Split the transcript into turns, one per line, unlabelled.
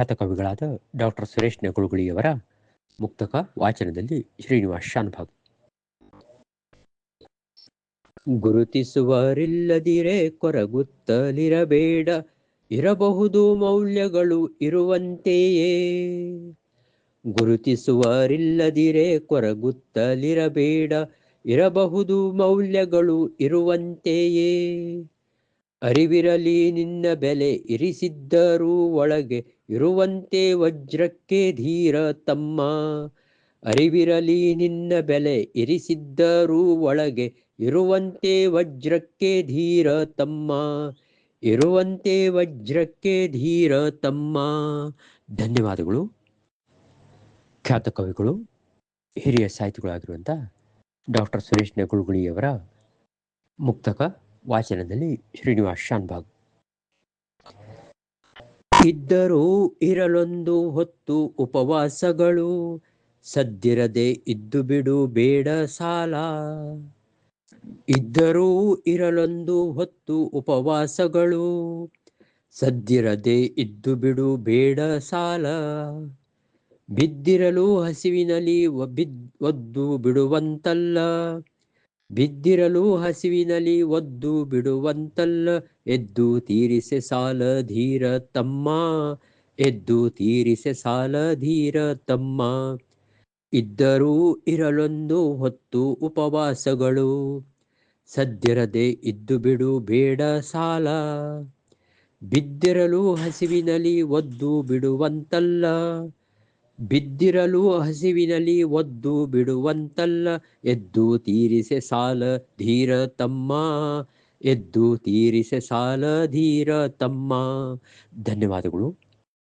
ಖ್ಯಾತ ಕವಿಗಳಾದ ಡಾಕ್ಟರ್ ಸುರೇಶ್ ನೆಗುಳುಗುಳಿಯವರ ಮುಕ್ತಕ ವಾಚನದಲ್ಲಿ ಶ್ರೀನಿವಾಸ್ ಶಾನ್ಭಾಗ್. ಗುರುತಿಸುವರಿಲ್ಲದಿರೇ ಕೊರಗುತ್ತಲಿರಬೇಡ, ಇರಬಹುದು ಮೌಲ್ಯಗಳು ಇರುವಂತೆಯೇ. ಗುರುತಿಸುವರಿಲ್ಲದಿರೇ ಕೊರಗುತ್ತಲಿರಬೇಡ, ಇರಬಹುದು ಮೌಲ್ಯಗಳು ಇರುವಂತೆಯೇ. ಅರಿವಿರಲಿ ನಿನ್ನ ಬೆಲೆ ಇರಿಸಿದ್ದರೂ ಒಳಗೆ ಇರುವಂತೆ ವಜ್ರಕ್ಕೆ ಧೀರ ತಮ್ಮ. ಅರಿವಿರಲಿ ನಿನ್ನ ಬೆಲೆ ಇರಿಸಿದ್ದರೂ ಒಳಗೆ ಇರುವಂತೆ ವಜ್ರಕ್ಕೆ ಧೀರ ತಮ್ಮ. ಇರುವಂತೆ ವಜ್ರಕ್ಕೆ ಧೀರ ತಮ್ಮ. ಧನ್ಯವಾದಗಳು. ಖ್ಯಾತ ಕವಿಗಳು, ಹಿರಿಯ ಸಾಹಿತಿಗಳಾಗಿರುವಂಥ ಡಾಕ್ಟರ್ ಸುರೇಶ್ ನೆಗುಳ್ಗುಳಿಯವರ ಮುಕ್ತಕ ವಾಚನದಲ್ಲಿ ಶ್ರೀನಿವಾಸ್ ಶಾನ್ಭಾಗ್ ಇದ್ದರೂ ಇರಲೊಂದು ಹೊತ್ತು ಉಪವಾಸಗಳು, ಸದ್ದಿರದೆ ಇದ್ದು ಬಿಡು ಬೇಡ ಸಾಲ. ಇದ್ದರೂ ಇರಲೊಂದು ಹೊತ್ತು ಉಪವಾಸಗಳು, ಸದ್ದಿರದೆ ಇದ್ದು ಬಿಡು ಬೇಡ ಸಾಲ. ಬಿದ್ದಿರಲು ಹಸಿವಿನಲ್ಲಿ ಬಿದ್, ಒದ್ದು ಬಿಡುವಂತಲ್ಲ. ಬಿದ್ದಿರಲು ಹಸಿವಿನಲಿ ಒದ್ದು ಬಿಡುವಂತಲ್ಲ, ಎದ್ದು ತೀರಿಸೆ ಸಾಲ ಧೀರ ತಮ್ಮ, ಎದ್ದು ತೀರಿಸೆ ಸಾಲ ಧೀರ ತಮ್ಮ. ಇದ್ದರೂ ಇರಲೊಂದು ಹೊತ್ತು ಉಪವಾಸಗಳು, ಸದ್ಯರದೆ ಇದ್ದು ಬಿಡು ಬೇಡ ಸಾಲ. ಬಿದ್ದಿರಲು ಹಸಿವಿನಲಿ ಒದ್ದು ಬಿಡುವಂತಲ್ಲ ಬಿದ್ದಿರಲು ಹಸಿವಿನಲ್ಲಿ ಒದ್ದು ಬಿಡುವಂತಲ್ಲ, ಎದ್ದು ತೀರಿಸೆ ಸಾಲ ಧೀರ ತಮ್ಮ, ಎದ್ದು ತೀರಿಸೆ ಸಾಲ ಧೀರ ತಮ್ಮ. ಧನ್ಯವಾದಗಳು.